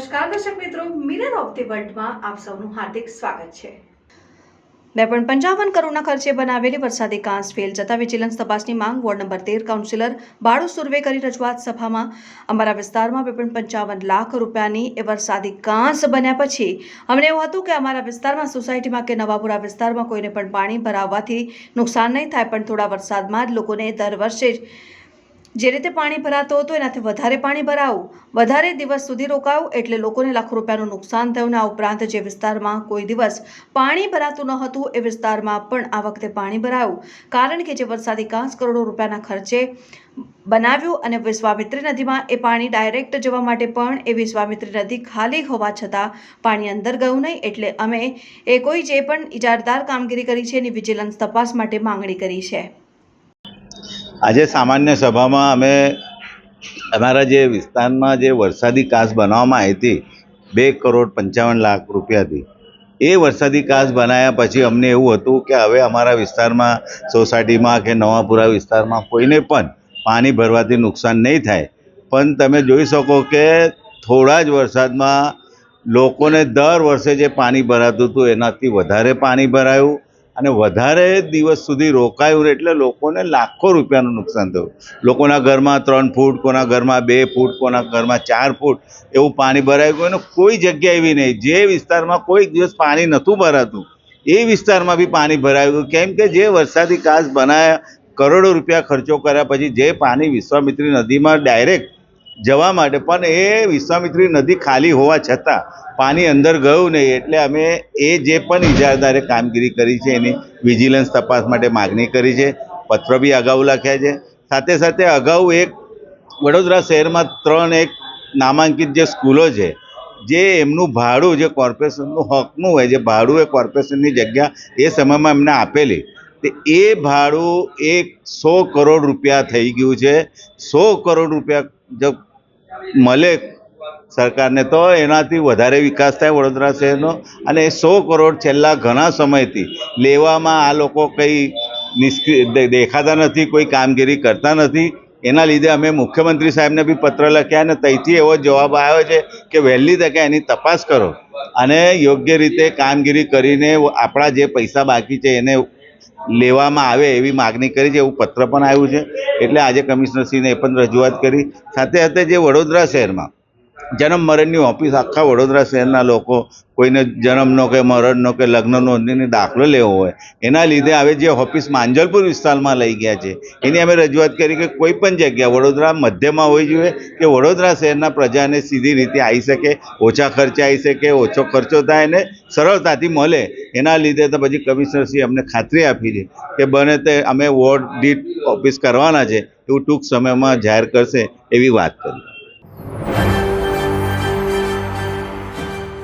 નમસ્કાર, દર્શક મિત્રો. મિરર ઓફ ધી વર્લ્ડમાં આપ સૌનું હાર્દિક સ્વાગત છે. બે પોઈન્ટ પંચાવન કરોડના ખર્ચે બનાવેલી વરસાદી કાંસ ફેલ જતા વિજિલન્સ તપાસની માંગ વોર્ડ નંબર તેર કાઉન્સિલર બાળુ સુર્વે કરી રજૂઆત સભામાં. અમારા વિસ્તારમાં બે પોઈન્ટ પંચાવન લાખ રૂપિયાની એ વરસાદી કાંસ બન્યા પછી અમને એવું હતું કે અમારા વિસ્તારમાં સોસાયટીમાં કે નવાપુરા વિસ્તારમાં કોઈને પણ પાણી ભરાવવાથી નુકસાન નહીં થાય, પણ થોડા વરસાદમાં જ લોકોને દર વર્ષે જ જે રીતે પાણી ભરાતું હતું, એનાથી વધારે પાણી ભરાવું, વધારે દિવસ સુધી રોકાવું, એટલે લોકોને લાખો રૂપિયાનું નુકસાન થયું આ ઉપરાંત જે વિસ્તારમાં કોઈ દિવસ પાણી ભરાતું ન હતું, એ વિસ્તારમાં પણ આ વખતે પાણી ભરાયું. કારણ કે જે વરસાદી કાંસ કરોડો રૂપિયાના ખર્ચે બનાવ્યું અને વિશ્વામિત્રી નદીમાં એ પાણી ડાયરેક્ટ જવા માટે પણ એ વિશ્વામિત્રી નદી ખાલી હોવા છતાં પાણી અંદર ગયું નહીં, એટલે અમે એ કોઈ જે પણ ઇજારદાર કામગીરી કરી છે, એની વિજિલન્સ તપાસ માટે માંગણી કરી છે. આજે સામાન્ય સભામાં અમે અમારા જે વિસ્તારમાં જે વરસાદી કાસ બનાવવામાં આવી હતી, બે કરોડ પંચાવન લાખ રૂપિયાથી એ વરસાદી કાસ બનાવ્યા પછી અમને એવું હતું કે હવે અમારા વિસ્તારમાં સોસાયટીમાં કે નવાપુરા વિસ્તારમાં કોઈને પણ પાણી ભરવાથી નુકસાન નહીં થાય. પણ તમે જોઈ શકો કે થોડા જ વરસાદમાં લોકોને દર વર્ષે જે પાણી ભરાતું હતું એનાથી વધારે પાણી ભરાયું. અને વધારે દિવસ સુધી રોકાયું એટલે લોકોને લાખો રૂપિયાનું નુકસાન થયું. લોકોના ઘરમાં ત્રણ ફૂટ, કોના ઘરમાં બે ફૂટ, કોના ઘરમાં ચાર ફૂટ એવું પાણી ભરાઈ ગયું અને કોઈ જગ્યા એવી નહીં. જે વિસ્તારમાં કોઈ દિવસ પાણી નહોતું ભરાતું, એ વિસ્તારમાં બી પાણી ભરાયું ગયું કેમ કે જે વરસાદી કાચ બનાવ્યા કરોડો રૂપિયા ખર્ચો કર્યા પછી જે પાણી વિશ્વામિત્રી નદીમાં ડાયરેક્ટ જવા માટે. પણ એ વિશ્વામિત્રી નદી ખાલી હોવા છતાં પાણી અંદર ગયું નહીં એટલે અમે એ જે પણ ઇજારદારે કામગીરી કરી છે એની વિજિલન્સ તપાસ માટે માગણી કરી છે. પત્ર બી અગાઉ લખ્યા છે. સાથે સાથે અગાઉ એક વડોદરા શહેરમાં ત્રણ એક નામાંકિત જે સ્કૂલો છે, જે એમનું ભાડું, જે કોર્પોરેશનનું હકનું હોય, જે ભાડું એ કોર્પોરેશનની જગ્યા એ સમયમાં એમને આપેલી, તે એ ભાડું એક સો કરોડ રૂપિયા થઈ ગયું છે. સો કરોડ રૂપિયા જો મળે સરકારને તો એનાથી વધારે વિકાસ થાય વડોદરા શહેરનો. અને સો કરોડ છેલ્લા ઘણા સમયથી લેવામાં આ લોકો કંઈ નિષ્ક્રિય દેખાતા નથી, કોઈ કામગીરી કરતા નથી. એના લીધે અમે મુખ્યમંત્રી સાહેબને બી પત્ર લખ્યા અને ત્યાંથી એવો જવાબ આવ્યો છે કે વહેલી તકે એની તપાસ કરો. અને યોગ્ય રીતે કામગીરી કરીને આપણા જે પૈસા બાકી છે એને લેવામાં આવે એવી માગણી કરી છે, એવું પત્ર પણ આવ્યું છે. એટલે આજે કમિશનરશ્રીને એ પણ રજૂઆત કરી. સાથે સાથે જે વડોદરા શહેરમાં જન્મ મરણની ઓફિસ આખા વડોદરા શહેરના લોકો કોઈને જન્મનો કે મરણનો કે લગ્ન નોંધણીનો દાખલો લેવો હોય, એના લીધે હવે જે ઓફિસ માંજલપુર વિસ્તારમાં લઈ ગયા છે, એની અમે રજૂઆત કરી કે કોઈ પણ જગ્યા વડોદરા મધ્યમાં હોવી જોઈએ કે વડોદરા શહેરના પ્રજાને સીધી રીતે આવી શકે, ઓછા ખર્ચે આવી શકે, ઓછો ખર્ચો થાય અને સરળતાથી મળે, એના લીધે તો પછી કમિશનરશ્રી અમને ખાતરી આપી છે કે બને તે અમે વોર્ડ દીઠ ઓફિસ કરવાના છે, એવું ટૂંક સમયમાં જાહેર કરશે એવી વાત કરી.